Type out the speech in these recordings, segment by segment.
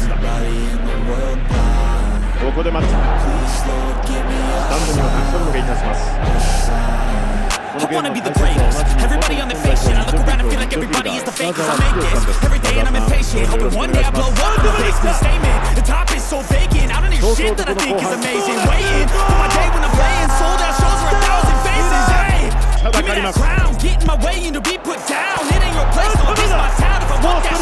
スだここで待つスタンドにはたくさんのがいたします I wanna be the greatest. Everybody on the fake shit. I look around and feel like everybody is the fakest. I make this every day and I'm impatient. Hoping one day I blow up and face the statement. The top is so vacant. I don't need shit that I think is amazing. Waiting for my day when I'm playing. Sold out shows for a thousand faces. Hey, give me that crown. Get in my way and to be put down. It ain't your place, so this my town. If I want that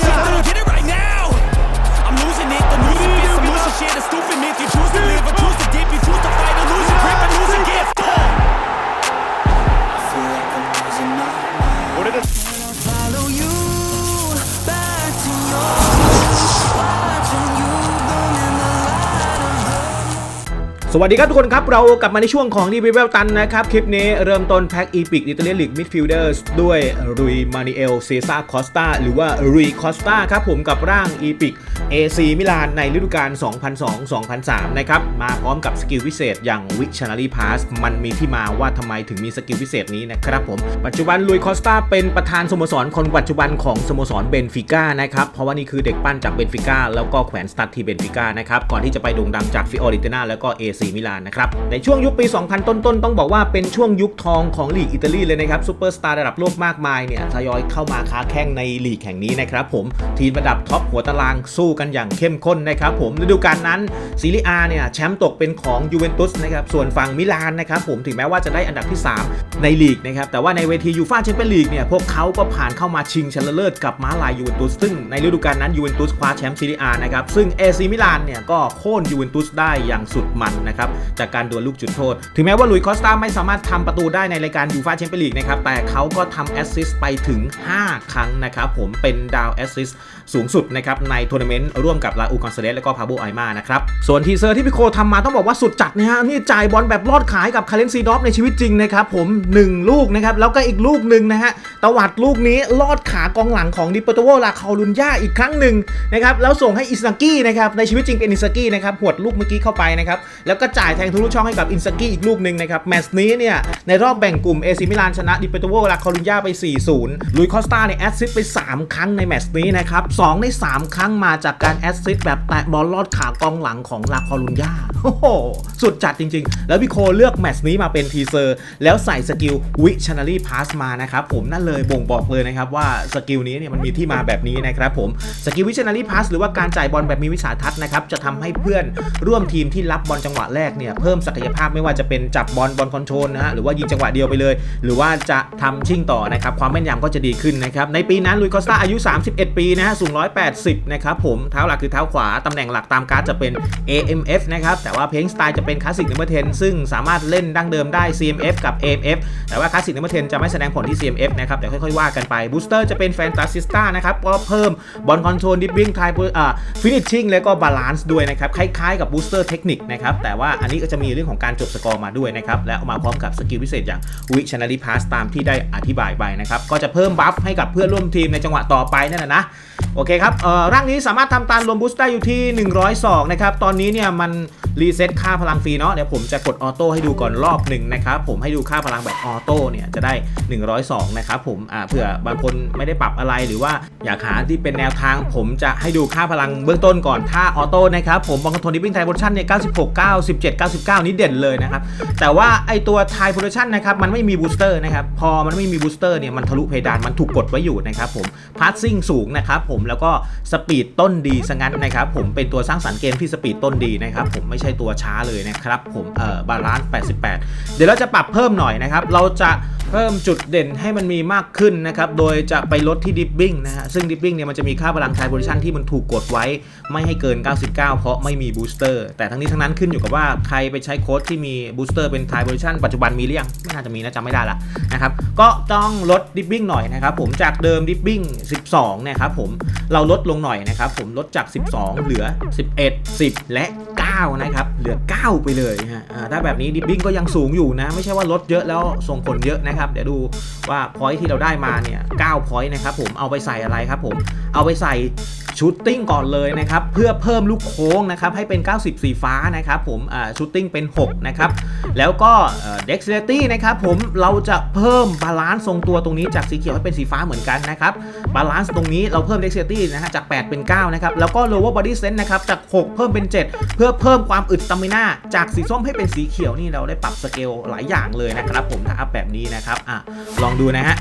วัสดีครับทุกคนครับ เรากลับมาในช่วงของดีวิเวลตันนะครับ คลิปนี้เริ่มต้นแพ็กอีพิกอิตาเลียนลีกมิดฟิลเดอร์สด้วยรุยมานิเอลเซซาคอสตาหรือว่ารุยคอสตาครับผมกับร่างอีพิก AC มิลานในฤดูกาล 2002-2003 นะครับ มาพร้อมกับสกิลพิเศษอย่าง Visionary Pass มันมีที่มาว่าทำไมถึงมีสกิลพิเศษนี้นะครับผม ปัจจุบันลุยคอสตาเป็นประธานสโมสรคนปัจจุบันของสโมสรเบนฟิก้านะครับเพราะว่านี่คือเด็กปั้นจากเบนฟิก้าแล้วก็แขวนสตัดที่เบนฟิก้านะครับก่อนที่จะไปโด่งดังจากฟิออริเตนาแล้วก็ AC มิลานนะครับ ในช่วงยุคปี 2000 ต้นๆต้องบอกว่าเป็นช่วงยุคทองของลีกอิตาลีเลยนะครับซูเปอร์สตาร์ระดับโลกมากมายเนี่ยทยอยเข้ามาค้าแข่งในลีกแห่งนี้นะครับผมทีมระดับท็อปหัวตารางสู้กันอย่างเข้มข้นนะครับผมฤดูกาลนั้นซีรีอาเนี่ยแชมป์ตกเป็นของยูเวนตุสนะครับส่วนฝั่งมิลานนะครับผมถึงแม้ว่าจะได้อันดับที่ 3 ในลีกนะครับแต่ว่าในเวทียูฟ่าแชมเปี้ยนลีกเนี่ยพวกเขาก็ผ่านเข้ามาชิงชนะเลิศกับม้าลายยูเวนตุสซึ่งในฤดูกาลนั้นยูเวนตุสคว้าแชมป์ซีรีอานะครับซึ่งเอซีมิลานเนี่ยก็โค่นยูเวนตุสได้อย่างสุดมันนะครับจากการดวลลูกจุดโทษ ถึงแม้ว่าลุยคอสตาไม่สามารถทำประตูได้ในรายการยูฟ่าแชมเปี้ยนลีกนะครับแต่เขาก็ทำแอสซิสต์ไปถึง 5 ครั้งนะครับผมเป็นดาวแอสซิสต์สูงสุดนะครับในทัวร์นาเมนต์ร่วมกับลาอูคอนเซเลสและก็พาโบไอมานะครับส่วนทีเซอร์ที่พี่โคทำมาต้องบอกว่าสุดจัดนะฮะนี่จ่ายบอลแบบลอดขายกับคาเลนซีดอฟในชีวิตจริงนะครับผม 1 ลูกนะครับแล้วก็อีกลูกหนึ่งนะฮะตวัดลูกนี้ลอดขากองหลังของดิปโตโวลาคาลุนยาอีกครั้งหนึ่งนะครับแล้วส่งให้อิสากี้นะครับในชีวิตจริงเป็นอิสากี้นะครับหวดลูกเมื่อกี้เข้าไปนะครับแล้วก็จ่ายแทงทะลุช่องให้กับอินซากี้อีกลูกหนึ่งนะครับแมตช์นี้เนี่ยในรอบแบ่งกลุ่มเอซิมิลานชนะดิปโปโตโวลาคาลุนยาไป 4-0ลุยคอสตาเนี่ยแอสซิสต์ไป 3 ครั้งในแมตช์นี้นะครับ2ใน 3 ครั้งมาจากการแอสซิสต์แบบแตะบอลลอดขากองหลังของลาคาลุนยาโอ้โหสุดจัดจริง ๆ แล้วพี่โคเลือกแมตช์นี้มาเป็นทีเซอร์ แล้วใส่สกิลวิชนารีพาสมานะครับผมนั่นเลยบ่งบอกเลยนะครับว่าสกิลนี้เนี่ยมันมีที่มาแบบนี้นะครับผมสกิลวิชนารีพาสหรือว่าการจ่ายบอลแบบมีวิสัยทัศน์นะครับจะทำให้เพื่อนร่วมทีมที่รับบอลจังหวะแรกเนี่ยเพิ่มศักยภาพไม่ว่าจะเป็นจับบอลบอลคอนโทรลนะฮะหรือว่ายิงจังหวะเดียวไปเลย หรือว่าจะทำชิ่งต่อนะครับความแม่นยำก็จะดีขึ้นนะครับในปีนั้นลุยคอสตาอายุ 31 ปีนะฮะสูง 180 นะครับผมเท้าหลักคือเท้าขวาตำแหน่งหลักตามการ์ดจะเป็น AMF นะครับแต่ว่าเพลงสไตล์จะเป็นคลาสสิกนัมเบอร์10ซึ่งสามารถเล่นดั้งเดิมได้ CMF กับ AMF แต่ว่าคลาสสิกนัมเบอร์10จะไม่แสดงผลที่ CMF นะครับเดี๋ยวค่อยๆว่ากันไปบูสเตอร์จะเป็นแฟนตาซิสตานะครับก็เพิ่มบอลคอนโทรลดิฟวิ่งไทป์ฟินิชชิ่งแล้วก็บาลานซ์ด้วยนะครับคล้ายๆกับบูสเตอร์เทคนิคนะครับแต่ว่าอันนี้ก็จะมีเรื่องของการจบสกอร์มาด้วยนะครับ และเอามาพร้อมกับสกิลพิเศษอย่างวิชนารีพาสตามที่ได้อธิบายไปนะครับ ก็จะเพิ่มบัฟให้กับเพื่อนร่วมทีมในจังหวะต่อไปนั่นแหละนะโอเคครับเอ่อร่างนี้สามารถทำตามรวมบูสต์ได้อยู่ที่ 102 นะครับ ตอนนี้เนี่ยมันรีเซ็ตค่าพลังฟรีเนาะเดี๋ยวผมจะกดออโต้ให้ดูก่อนรอบหนึ่งนะครับผมให้ดูค่าพลังแบบออโต้เนี่ยจะได้ 102 นะครับผมอ่าเผื่อบางคนไม่ได้ปรับอะไรหรือว่าอยากหาที่เป็นแนวทาง ผมจะให้ดูค่าพลังเบื้องต้นก่อนถ้าออโต้นะครับผมบางคนที่วิ่งไทยโพชันเนี่ย96 97 99 นี่เด่นเลยนะครับ แต่ว่าไอตัวไทยโพซิชันนะครับ มันไม่มีบูสเตอร์นะครับ พอมันไม่มีบูสเตอร์เนี่ย มันทะลุเพดานมันถูกกดไว้อยู่นะครับผมพาสซิ่งสูงนะครับผมแล้วก็สปีดต้นดีสงั้นนะครับผมเป็นตัวสร้างสรรค์เกมที่สปีดต้นดีนะครับผมไม่ใช่ตัวช้าเลยนะครับผมเอ่อบาลานซ์88 เดี๋ยวเราจะปรับเพิ่มหน่อยนะครับเราจะ เพิ่มจุดเด่นให้มันมีมากขึ้นนะครับ โดยจะไปลดที่ดิปปิ้งนะฮะ ซึ่งดิปปิ้งเนี่ยมันจะมีค่าพลังไทโพซิชันที่มันถูกกดไว้ ไม่ให้เกิน 99 เพราะไม่มีบูสเตอร์ แต่ทั้งนี้ทั้งนั้นขึ้นอยู่กับว่าใครไปใช้โค้ดที่มีบูสเตอร์เป็นไทโพซิชันปัจจุบันมีหรือยัง ไม่น่าจะมีนะจำไม่ได้ละนะครับ ก็ต้องลดดิปปิ้งหน่อยนะครับผม จากเดิมดิปปิ้ง 12เนี่ยครับผม เราลดลงหน่อยนะครับผม ลดจาก 12 เหลือ 11 10 และ 9 นะครับ เหลือ 9 ไปเลยฮะถ้าแบบนี้ดิบบิ้งก็ยังสูงอยู่นะ ไม่ใช่ว่าลดเยอะแล้วส่งผลเยอะนะครับ เดี๋ยวดูว่าพอยที่เราได้มาเนี่ย9พอยต์นะครับผมเอาไปใส่อะไรครับผมเอาไปใส่ชูตติ้งก่อนเลยนะครับเพื่อเพิ่มลูกโค้งนะครับให้เป็น 90 สีฟ้านะครับผมชูตติ้งเป็น 6 นะครับ แล้วก็เด็กซิเลตี้นะครับผมเราจะเพิ่มบาลานซ์ทรงตัวตรงนี้จากสีเขียวให้เป็นสีฟ้าเหมือนกันนะครับบาลานซ์ตรงนี้เราเพิ่มเด็กซิเลตี้นะฮะจาก 8 เป็น 9 นะครับ แล้วก็ lower body sense นะครับจาก 6 เพิ่มเป็น 7 เพื่อเพิ่มความอึดตามิน่าจากสีส้มให้เป็นสีเขียวนี่เราได้ปรับสเกลหลายอย่างเลยนะครับผมถ้าอัพแบบนี้นะครับอะลองดูนะฮะ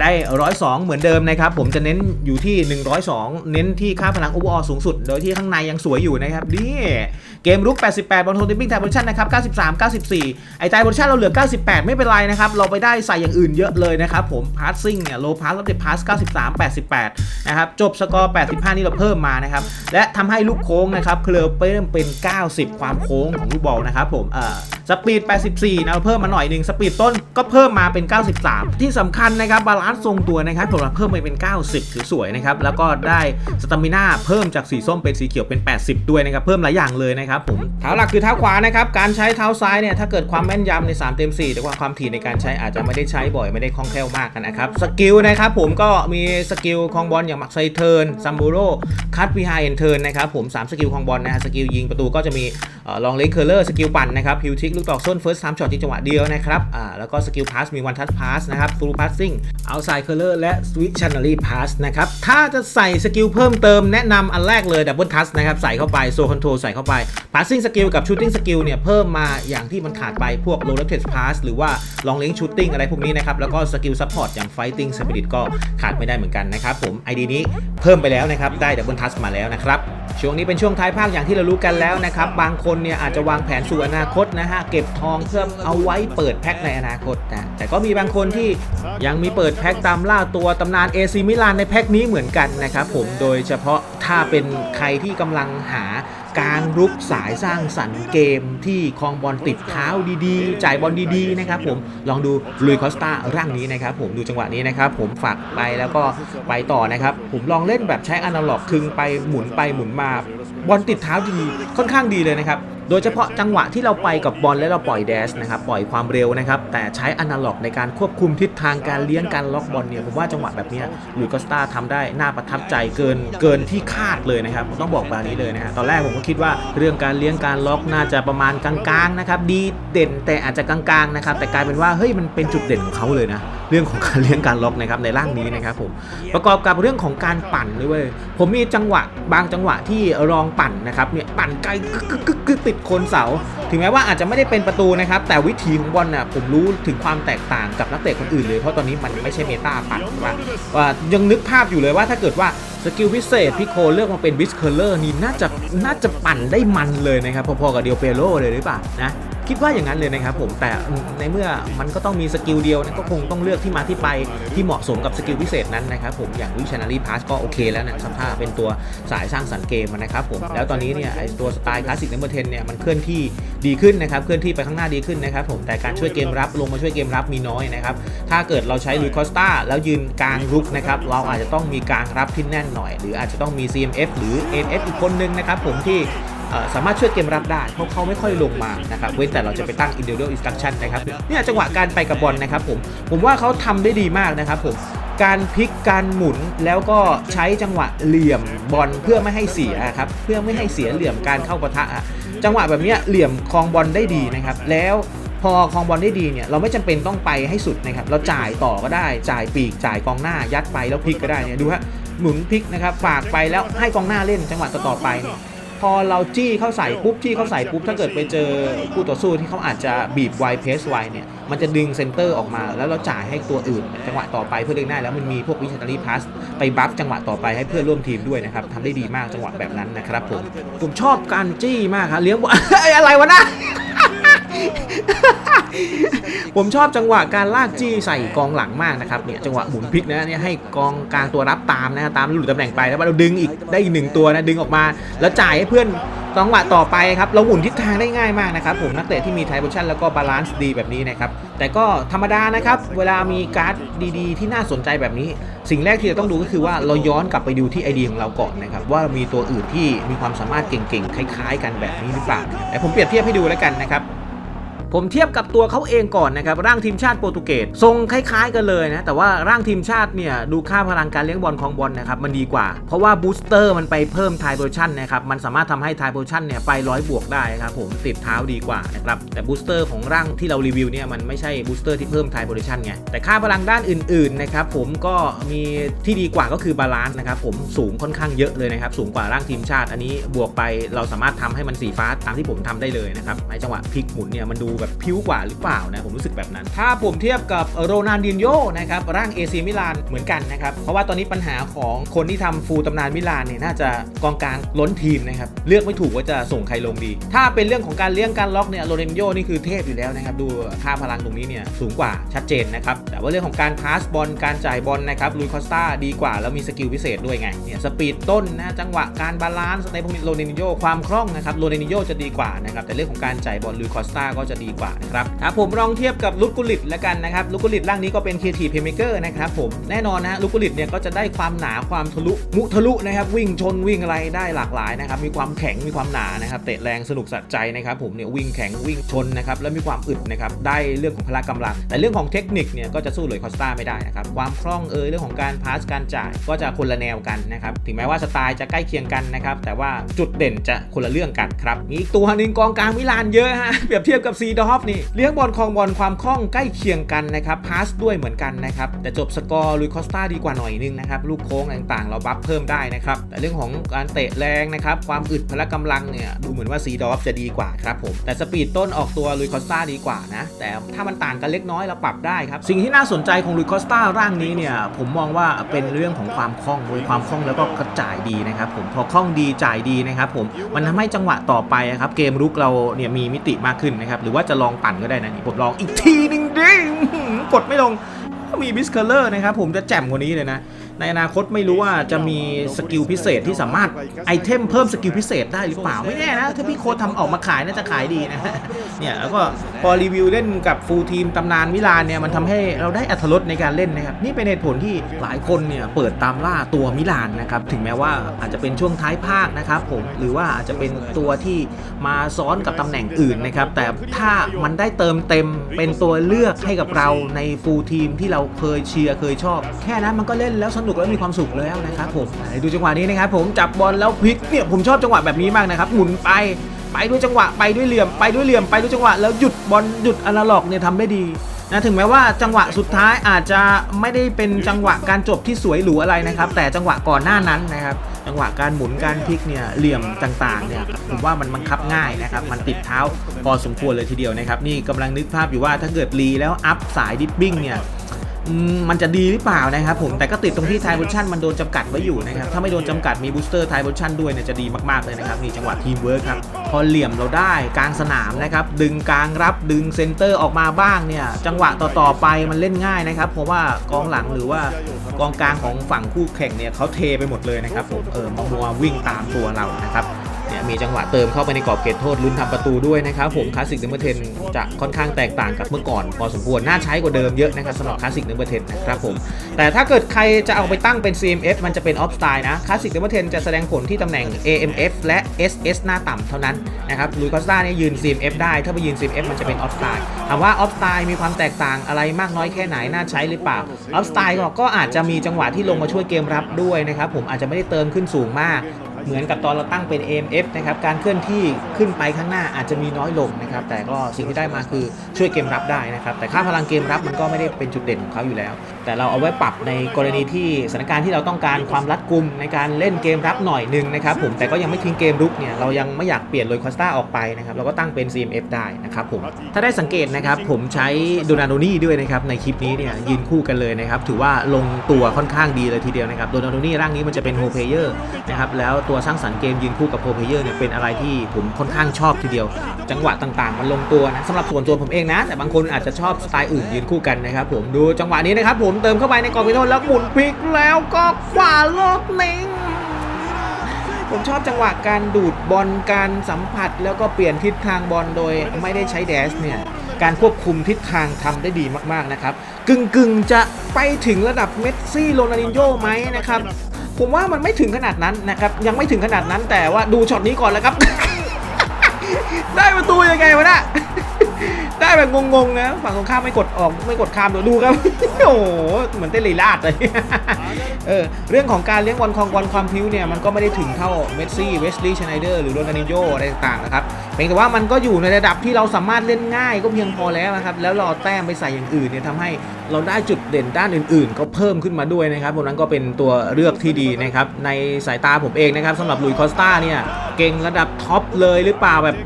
ได้ 102 เหมือนเดิมนะครับ ผมจะเน้นอยู่ที่ 102 เน้นที่ค่าพลัง overall สูงสุด โดยที่ข้างในยังสวยอยู่นะครับนี่ เกมรุก 88 บอลโทนิปิ้งไทยโพซิชันนะครับ 93 94 ไอ้ไทยโพซิชันเราเหลือ 98 ไม่เป็นไรนะครับ เราไปได้ใส่อย่างอื่นเยอะเลยนะครับผมพาสซิ่งเนี่ยโลพาสรับเด็ดพาส 93 88 นะครับ จบสกอร์ 85 นี่เราเพิ่มมานะครับ และทำให้ลูกโค้งนะครับเคลิร์เพิ่มเป็น 90 ความโค้งของลูกบอลนะครับผมเอ่อสปีด 84 นะเราเพิ่มมาหน่อยหนึ่งสปีดต้นก็เพิ่มมาเป็น 93 ที่สำคัญนะครับบาลานซ์ทรงตัวนะครับผมเราเพิ่มไปเป็น 90ถือสวยนะครับแล้วก็ได้สตามิน่าเพิ่มจากสีส้มเป็นสีเขียวเป็น 80 ด้วยนะครับเพิ่มหลายอย่างเลยนะครับผมเท้าหลักคือเท้าขวานะครับการใช้เท้าซ้ายเนี่ยถ้าเกิดความแม่นยำใน3เต็ม4แต่ว่าความถี่ในการใช้อาจจะไม่ได้ใช้บ่อยไม่ได้คล่องแคล่วมากนะครับสกิลนะครับผมก็มีสกิลคองบอลอย่างมักไซเทิร์นซัมบูโรคัตวีไฮเอนเทิร์นนะครับผม3สกิลคองบอลนะฮะสกิลยิงประตูก็จะมีลองเลนเคอร์เลอร์สกิลปั่นนะครับฮิวทิกลูกตอกส้นเฟิร์สไทม์ช็อตจริงจังหวะเดียวนะครับอ่าแล้วก็สกิลพาสมีวันทัชพาสนะครับฟูลพาสซิ่งเอาไซเคอร์เลอร์และสวิชชันนารีพาสนะครับถ้าจะใส่สกิลเพิ่มเติมแนะนำอันแรกเลยดับเบิลทัชนะครับใส่เข้าไปโซคอนโทรใส่เข้าไปพาสซิ่งสกิลกับชูตติ้งสกิลเนี่ยเพิ่มมาอย่างที่มันขาดไปพวกโลเลเทสพาสหรือว่าลองเลนชูตติ้งอะไรพวกนี้นะครับ แล้วก็สกิลซัพพอร์ตอย่างไฟติ้งสปิริตก็ขาดไม่ได้เหมือนกันนะครับผมไอดีนี้เพิ่มไปแล้วนะครับ ได้ดับเบิลทัชมาแล้วนะครับ ช่วงนี้เป็นช่วงท้ายภาคอย่างที่เรารู้กันแล้วนะครับ บางคนเนี่ยอาจจะวางแผนสู่อนาคตนะฮะ เก็บทองเพื่อเอาไว้เปิดแพ็คในอนาคตนะแต่ก็มีบางคนที่ยังมีเปิดแพ็คตามล่าตัวตำนานเอซิมิลานในแพ็คนี้เหมือนกันนะครับผม โดยเฉพาะถ้าเป็นใครที่กำลังหา การรุกสายสร้างสรรค์เกมที่คลองบอลติดเท้าดีๆ จ่ายบอลดีๆนะครับผมลองดูลุยคอสตาร่างนี้นะครับผมดูจังหวะนี้นะครับผมฝากไปแล้วก็ไปต่อนะครับผมลองเล่นแบบใช้อนาล็อกคึงไปหมุนไปหมุนมาบอลติดเท้าดีค่อนข้างดีเลยนะครับ โดยเฉพาะจังหวะที่เราไปกับบอลและเราปล่อยแดชนะครับปล่อยความเร็วนะครับแต่ใช้อนาล็อกในการควบคุมทิศทางการเลี้ยงการล็อกบอลเนี่ยผมว่าจังหวะแบบนี้ลุยกอสตาทำได้น่าประทับใจเกินเกินที่คาดเลยนะครับผมต้องบอกแบบนี้เลยนะฮะตอนแรกผมก็คิดว่าเรื่องการเลี้ยงการล็อกน่าจะประมาณกลางๆนะครับดีเด่นแต่อาจจะกลางๆนะครับแต่กลายเป็นว่าเฮ้ยมันเป็นจุดเด่นของเขาเลยนะเรื่องของการเลี้ยงการล็อกนะครับในร่างนี้นะครับผมประกอบกับเรื่องของการปั่นด้วยเว้ยผมมีจังหวะบางจังหวะที่ลองปั่นนะครับเนี่ยปั่นไกลกึกกึกกึกติดคนเสา ถึงแม้ว่าอาจจะไม่ได้เป็นประตูนะครับ แต่วิธีของบอลน่ะผมรู้ถึงความแตกต่างกับนักเตะคนอื่นเลย เพราะตอนนี้มันไม่ใช่เมตาปั่นว่าว่ายังนึกภาพอยู่เลยว่าถ้าเกิดว่าสกิลพิเศษพี่โคเลือกมาเป็นวิสเคอร์เลอร์นี่น่าจะน่าจะปั่นได้มันเลยนะครับพอๆกับเดียวเปโรเลยหรือเปล่านะ คิดว่าอย่างนั้นเลยนะครับผมแต่ในเมื่อมันก็ต้องมีสกิลเดียวนะก็คงต้องเลือกที่มาที่ไปที่เหมาะสมกับสกิลพิเศษนั้นนะครับผมอย่างวิชานารีพาสก็โอเคแล้วนะครับถ้าเป็นตัวสายสร้างสรรค์เกมนะครับผมแล้วตอนนี้เนี่ยไอตัวสไตล์คลาสสิกนัมเบอร์เทนเนี่ยมันเคลื่อนที่ดีขึ้นนะครับเคลื่อนที่ไปข้างหน้าดีขึ้นนะครับผมแต่การช่วยเกมรับลงมาช่วยเกมรับมีน้อยนะครับถ้าเกิดเราใช้ลุยคอสตาแล้วยืนกลางรุกนะครับเราอาจจะต้องมีกลางรับที่แน่นหน่อย หรืออาจจะต้องมี CMF หรือ NF อีกคนนึงนะครับผมที่เอ่อ สามารถช่วยเกมรับได้เพราะเขาไม่ค่อยลงมานะครับเว้นแต่เราจะไปตั้ง individual instruction นะครับเนี่ยจังหวะการไปกับบอลนะครับผมผมว่าเขาทำได้ดีมากนะครับผมการพลิกการหมุนแล้วก็ใช้จังหวะเหลี่ยมบอลเพื่อไม่ให้เสียครับเพื่อไม่ให้เสียเหลี่ยมการเข้าปะทะ จังหวะแบบนี้เหลี่ยมคลองบอลได้ดีนะครับแล้วพอคลองบอลได้ดีเนี่ยเราไม่จำเป็นต้องไปให้สุดนะครับเราจ่ายต่อก็ได้จ่ายปีกจ่ายกองหน้ายัดไปแล้วพลิกก็ได้เนี่ยดูฮะหมุนพลิกนะครับฝากไปแล้วให้กองหน้าเล่นจังหวะต่อๆไปเนี่ย พอเราจี้เข้าใส่ปุ๊บจี้เข้าใส่ปุ๊บถ้าเกิดไปเจอคู่ต่อสู้ที่เขาอาจจะบีบไวเพสไวเนี่ยมันจะดึงเซนเตอร์ออกมาแล้วเราจ่ายให้ตัวอื่น จังหวะต่อไปเพื่อเล่นได้แล้วมันมีพวกวิชารีพาสไปบัฟจังหวะต่อไปให้เพื่อนร่วมทีมด้วยนะครับทำได้ดีมากจังหวะแบบนั้นนะครับผมผมชอบการจี้มากครับเลี้ยงอะไรวะนะ ผมชอบจังหวะการลากจี้ใส่กองหลังมากนะครับเนี่ยจังหวะหมุนพลิกนะเนี่ยให้กองกลางตัวรับตามนะตามหลุดตำแหน่งไปแล้วเราดึงอีกได้อีกหนึ่งตัวนะดึงออกมา แล้วจ่ายให้เพื่อนจังหวะต่อไปครับเราหมุนทิศทางได้ง่ายมากนะครับผมนักเตะที่มีไทโพชั่นแล้วก็บาลานซ์ดีแบบนี้นะครับแต่ก็ธรรมดานะครับเวลามีการ์ดดีๆ ที่น่าสนใจแบบนี้ สิ่งแรกที่เราต้องดูก็คือว่าเราย้อนกลับไปดูที่ไอเดียของเราก่อนนะครับว่ามีตัวอื่นที่มีความสามารถเก่งๆคล้าย ๆ กันแบบนี้หรือเปล่าแต่ผมเปรียบเทียบให้ดูแล้วกันนะครับ ผมเทียบกับตัวเขาเองก่อนนะครับร่างทีมชาติโปรตุเกสทรงคล้าย ๆ กันเลยนะแต่ว่าร่างทีมชาติเนี่ยดูค่าพลังการเลี้ยงบอลของบอลนะครับมันดีกว่า เพราะว่าบูสเตอร์มันไปเพิ่มไทโพชันนะครับมันสามารถทำให้ไทโพชันเนี่ยไปร้อยบวกได้ครับผมติดเท้าดีกว่านะครับแต่บูสเตอร์ของร่างที่เรารีวิวเนี่ยมันไม่ใช่บูสเตอร์ที่เพิ่มไทโพชันไงแต่ค่าพลังด้านอื่นๆนะครับผมก็มีที่ดีกว่าก็คือบาลานซ์นะครับผมสูงค่อนข้างเยอะเลยนะครับสูงกว่าร่างทีมชาติอันนี้บวกไปเราสามารถทำให้มันสีฟ้าตามที่ผมทำได้เลยนะครับในจังหวะพลิกหมุนเนี่ยมันดูแบบพิ้วกว่าหรือเปล่านะผมรู้สึกแบบนั้น ถ้าผมเทียบกับโรนัลดินโญ่นะครับร่างเอซีมิลานเหมือนกันนะครับเพราะว่าตอนนี้ปัญหาของคนที่ทำฟูลตำนานมิลานเนี่ยน่าจะกองกลางล้นทีมนะครับเลือกไม่ถูกว่าจะส่งใครลงดี ถ้าเป็นเรื่องของการเลี้ยงการล็อกเนี่ยโรนัลดินโญ่นี่คือเทพอยู่แล้วนะครับดูค่าพลังตรงนี้เนี่ยสูงกว่าชัดเจนนะครับแต่ว่าเรื่องของการพาสบอลการจ่ายบอลนะครับลุยคอสตาดีกว่าแล้วมีสกิลพิเศษด้วยไงเนี่ยสปีดต้นนะจังหวะการบาลานซ์ในพวกนี้โรนัลดินโญ่ความคล่องนะครับโรนัลดินโญ่จะดีกว่านะครับแต่เรื่องของการจ่ายบอลลุยคอสตาก็จะดีกว่านะครับถ้าผมลองเทียบกับลุกกุลิตแล้วกันนะครับลุกกุลิตร่างนี้ก็เป็น Creative Playmaker นะครับผมแน่นอนนะลุกกุลิตเนี่ยก็จะได้ความหนาความทะลุมุทะลุนะครับวิ่งชนวิ่งอะไรได้หลากหลายนะครับมีความแข็งมีความหนานะครับเตะแรงสนุกสะใจนะครับผมเนี่ยวิ่งแข็งวิ่งชนนะครับแล้วมีความอึดนะครับได้เรื่องของพละกำลัง แต่เรื่องของเทคนิคเนี่ยก็จะสู้เลยคอสตาไม่ได้นะครับความคล่องเอยเรื่องของการพาสการจ่ายก็จะคนละแนวกันนะครับถึงแม้ว่าสไตล์จะใกล้เคียงกันนะครับแต่ว่าจุดเด่นจะคนละเรื่องกันครับมีตัวหนึ่งกองกลางมิลานเยอะฮะเปรียบเทียบกับซีดอฟนี่เลี้ยงบอลครองบอลความคล่องใกล้เคียงกันนะครับพาสด้วยเหมือนกันนะครับแต่จบสกอร์ลุยคอสตาดีกว่าหน่อยนึงนะครับลูกโค้งต่างๆ เราบัฟเพิ่มได้นะครับแต่เรื่องของการเตะแรงนะครับความอึดพละกำลังเนี่ยดูเหมือนว่าซีดอฟจะดีกว่าครับผมแต่สปีดต้นออกตัวลุยคอสตาดีกว่านะแต่ถ้ามันต่างกันเล็กน้อยเราปรับได้ครับสิ่งที่น่าสนใจของลุยคอสตาร่างนี้เนี่ยผมมองว่าเป็นเรื่องของความคล่องโดยความคล่องแล้วก็กระจ่ายดีนะครับผมพอคล่องดีจ่ายดีนะครับผมมันทำให้จังหวะต่อไปอะครับเกมรุกเราเนี่ยมีมิติมากขึ้นนะครับหรือว่าจะลองปั่นก็ได้นะผมลองอีกทีหนึงดิอื้อหือกดไม่ลงมีบิสเคอร์เลอร์นะครับผมจะแจ่มกว่านี้เลยนะ ในอนาคตไม่รู้ว่าจะมีสกิลพิเศษที่สามารถไอเทมเพิ่มสกิลพิเศษได้หรือเปล่าไม่แน่นะ ถ้าพี่โค้ดทำออกมาขายน่าจะขายดีนะเนี่ยแล้วก็พอรีวิวเล่นกับฟูลทีมตำนานมิลานเนี่ยมันทำให้เราได้อัธรสในการเล่นนะครับนี่เป็นเหตุผลที่หลายคนเนี่ยเปิดตามล่าตัวมิลานนะครับถึงแม้ว่าอาจจะเป็นช่วงท้ายภาคนะครับผมหรือว่าอาจจะเป็นตัวที่มาซ้อนกับตำแหน่งอื่นนะครับแต่ถ้ามันได้เติมเต็มเป็นตัวเลือกให้กับเราในฟูลทีมที่เราเคยเชียร์เคยชอบ แค่นั้นมันก็เล่นแล้วสนุกแล้วมีความสุขแล้วนะครับผมดูจังหวะนี้นะครับผมจับบอลแล้วพลิกเนี่ยผมชอบจังหวะแบบนี้มากนะครับหมุนไปไปด้วยจังหวะไปด้วยเหลี่ยมไปด้วยเหลี่ยมไปด้วยจังหวะแล้วหยุดบอลหยุดอนาล็อกเนี่ยทำได้ดีนะถึงแม้ว่าจังหวะสุดท้ายอาจจะไม่ได้เป็นจังหวะการจบที่สวยหรูอะไรนะครับ แต่จังหวะก่อนหน้านั้นนะครับ จังหวะการหมุนการพลิกเนี่ยเหลี่ยมต่างๆเนี่ยผมว่ามันบังคับง่ายนะครับ มันติดเท้าพอสมควรเลยทีเดียวนะครับ นี่กำลังนึกภาพอยู่ว่าถ้าเกิดรีแล้วอัพสายดิปปิ้งเนี่ย มันจะดีหรือเปล่านะครับผมแต่ก็ติดตรงที่ไทโพชั่นมันโดนจำกัดไว้อยู่นะครับถ้าไม่โดนจำกัดมีบูสเตอร์ไทโพชั่นด้วยเนี่ยจะดีมากๆเลยนะครับนี่จังหวะทีมเวิร์คครับพอเหลี่ยมเราได้กลางสนามนะครับดึงกลางรับดึงเซนเตอร์ออกมาบ้างเนี่ยจังหวะต่อๆไปมันเล่นง่ายนะครับเพราะว่ากองหลังหรือว่ากองกลางของฝั่งคู่แข่งเนี่ยเขาเทไปหมดเลยนะครับผมเออมามัววิ่งตามตัวเรานะครับ มีจังหวะเติมเข้าไปในกรอบเขตโทษลุ้นทำประตูด้วยนะครับผมคลาสสิกเนเบอร์เทนจะค่อนข้างแตกต่างกับเมื่อก่อน พอสมควรน่าใช้กว่าเดิมเยอะนะครับสำหรับคลาสสิกเนเบอร์เทนนะครับผมแต่ถ้าเกิดใครจะเอาไปตั้งเป็น CMF มันจะเป็นออฟสไตล์นะคลาสสิกเนเบอร์เทนจะแสดงผลที่ตำแหน่ง AMF และ SS หน้าต่ำเท่านั้นนะครับลุยคอสตาเนี่ยยืน CMF ได้ถ้าไปยืน CMF มันจะเป็นออฟสไตล์ถามว่าออฟสไตล์มีความแตกต่างอะไรมากน้อยแค่ไหนน่าใช้หรือเปล่าออฟสไตล์ก็อาจจะมีจังหวะที่ลงมาช่วยเกมรับด้วยนะครับผมอาจจะไม่ได้เติมขึ้นสูงมาก เหมือนกับตอนเราตั้งเป็น AMF นะครับการเคลื่อนที่ขึ้นไปข้างหน้าอาจจะมีน้อยลงนะครับแต่ก็สิ่งที่ได้มาคือช่วยเกมรับได้นะครับแต่ค่าพลังเกมรับมันก็ไม่ได้เป็นจุดเด่นของเขาอยู่แล้วแต่เราเอาไว้ปรับในกรณีที่สถานการณ์ที่เราต้องการความรัดกุมในการเล่นเกมรับหน่อยหนึงนะครับผมแต่ก็ยังไม่ทิ้งเกมรุกเนี่ยเรายังไม่อยากเปลี่ยนโรยคอสตาออกไปนะครับเราก็ตั้งเป็น CMF ได้นะครับผมถ้าได้สังเกตนะครับผมใช้โดนาโดนี่ด้วยนะครับในคลิปนี้เนี่ยยืนคู่กันเลยนะครับถือว่าลงตัวค่อนข้างดีเลยทีเดียวนะครับโดนาโดนี่ร่างนี้มันจะเป็นโฮเพเยอร์นะครับแล้วตัวสร้างสรรค์เกมยืนคู่กับโฮเพเยอร์เนี่ยเป็นอะไรที่ผมค่อนข้างชอบทีเดียว จังหวะต่างๆ มันลงตัวนะสำหรับส่วนตัวผมเองนะ แต่บางคนอาจจะชอบสไตล์อื่นยืนคู่กันนะครับผมดูจังหวะนี้นะครับผมเติมเข้าไปในกรอบพิโทษแล้วหมุนพลิกแล้วก็ขวาโลกเน่งผมชอบจังหวะการดูดบอลการสัมผัส แล้วก็เปลี่ยนทิศทางบอลโดยไม่ได้ใช้แดชเนี่ยการควบคุมทิศทางทำได้ดีมากๆนะครับ กึ่งกึ่งจะไปถึงระดับเมสซี่โรนัลดินโญ่ไหมนะครับ ผมว่ามันไม่ถึงขนาดนั้นนะครับ ยังไม่ถึงขนาดนั้นแต่ว่าดูช็อตนี้ก่อนแล้วครับ ได้ประตูยังไงวะน่ะ ได้แบบงงๆนะฝั่งตรงข้ามไม่กดออกไม่กดข้ามดูดูครับ โอ้โหเหมือนเต้นลีลาดเลยเออเรื่องของการเลี้ยงบอลคองบอลความพิ้วเนี่ยมันก็ไม่ได้ถึงเท่าเมสซี่เวสลีย์ชไนเดอร์หรือโรนัลดินโญอะไรต่างๆนะครับเพียงแต่ว่ามันก็อยู่ในระดับที่เราสามารถเล่นง่ายก็เพียงพอแล้วนะครับ แล้วรอแต้มไปใส่อย่างอื่นเนี่ยทำให้เราได้จุดเด่นด้านอื่นๆ ก็เพิ่มขึ้นมาด้วยนะครับพวกนั้นก็เป็นตัวเลือกที่ดีนะครับ ในสายตาผมเองนะครับสำหรับลุยคอสตาเนี่ยเก่งระดับท็อปเลยหรือเปล่าแบบ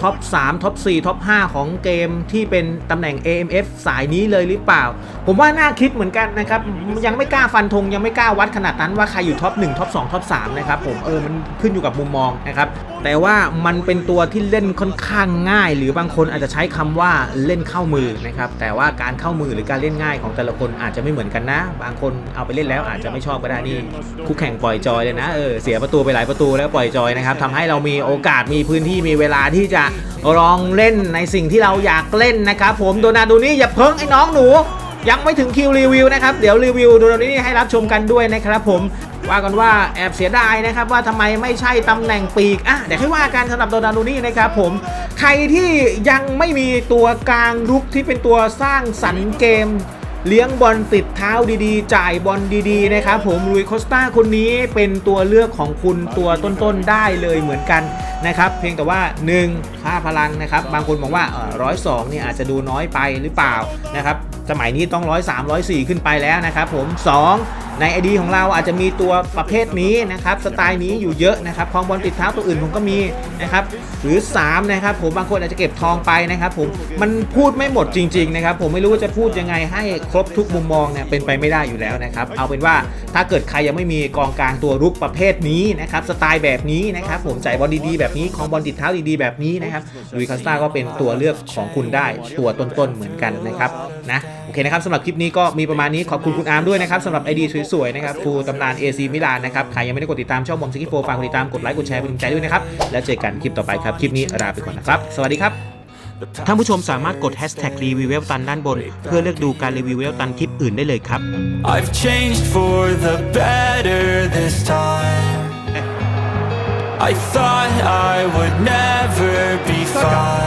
ท็อป3ท็อป4ท็อป5ของเกมที่เป็นตำแหน่ง AMF สายนี้เลยหรือเปล่า ผมว่าน่าคิดเหมือนกันนะครับ ยังไม่กล้าฟันธงยังไม่กล้าวัดขนาดนั้นว่าใครอยู่ท็อป1ท็อป2ท็อป3นะครับผมเออมันขึ้นอยู่กับมุมมองนะครับ แต่ว่ามันเป็นตัวที่เล่นค่อนข้างง่าย หรือบางคนอาจจะใช้คำว่าเล่นเข้ามือนะครับแต่ว่าการเข้ามือหรือการเล่นง่ายของแต่ละคนอาจจะไม่เหมือนกันนะ บางคนเอาไปเล่นแล้วอาจจะไม่ชอบก็ได้นี่คู่แข่งปล่อยจอยเลยนะเออเสียประตูไปหลายประตูแล้วปล่อยจอยนะครับทำให้เรามีโอกาสมีพื้นที่มีเวลาที่จะลองเล่นในสิ่งที่เราอยากเล่นนะครับผมโดนาดูนี่อย่าเพิ่งไอ้น้องหนูยังไม่ถึงคิวรีวิวนะครับ เดี๋ยวรีวิวโดนาดูนี่ให้รับชมกันด้วยนะครับผม ว่ากันว่าแอบเสียดายนะครับว่าทำไมไม่ใช่ตำแหน่งปีกอะเดี๋ยวให้ว่ากันสำหรับโดนาดูนี่นะครับผมใครที่ยังไม่มีตัวกลางรุกที่เป็นตัวสร้างสรรค์เกม เลี้ยงบอลติดเท้าดีๆ จ่ายบอลดีๆนะครับผมลุยโคสตาคนนี้เป็นตัวเลือกของคุณตัวต้นๆได้เลยเหมือนกันนะครับเพียงแต่ว่า 1 ค่าพลังนะครับ บางคนบอกว่าร้อยสองเนี่ยอาจจะดูน้อยไปหรือเปล่านะครับสมัยนี้ต้องร้อยสามร้อยสี่ขึ้นไปแล้วนะครับผม 2 ในไอดีของเราอาจจะมีตัวประเภทนี้นะครับสไตล์นี้อยู่เยอะนะครับคองบอลติดเท้าตัวอื่นผมก็มีนะครับหรือ 3 นะครับ ผมบางคนอาจจะเก็บทองไปนะครับ ผมมันพูดไม่หมดจริง ๆ นะครับ ผมไม่รู้ว่าจะพูดยังไงให้ครบทุกมุมมองเนี่ยเป็นไปไม่ได้อยู่แล้วนะครับ เอาเป็นว่าถ้าเกิดใครยังไม่มีกองกลางตัวรุกประเภทนี้นะครับสไตล์แบบนี้นะครับ ผมจ่ายบอลดีๆแบบนี้คองบอลติดเท้าดีๆแบบนี้นะครับลุยคาสตาก็เป็นตัวเลือกของคุณได้ตัวต้นๆเหมือนกันนะครับ นะโอเคนะครับสำหรับคลิปนี้ก็มีประมาณนี้ขอบคุณคุณอาร์มด้วยนะครับสำหรับไอดีสวยๆนะครับฟูตำนาน AC มิลานนะครับใครยังไม่ได้กดติดตามช่องบอมซิกิโฟฝากกดติดตามกดไลค์กดแชร์เป็นกำลังใจด้วยนะครับแล้วเจอกันคลิปต่อไปครับคลิปนี้ลาไปก่อนนะครับสวัสดีครับท่านผู้ชมสามารถกด hashtag รีวิวเวลตันด้านบน เพื่อเลือกดูการรีวิวเวลตันคลิปอื่นได้เลยครับ I've changed for the better this time. I thought I would never be お fine.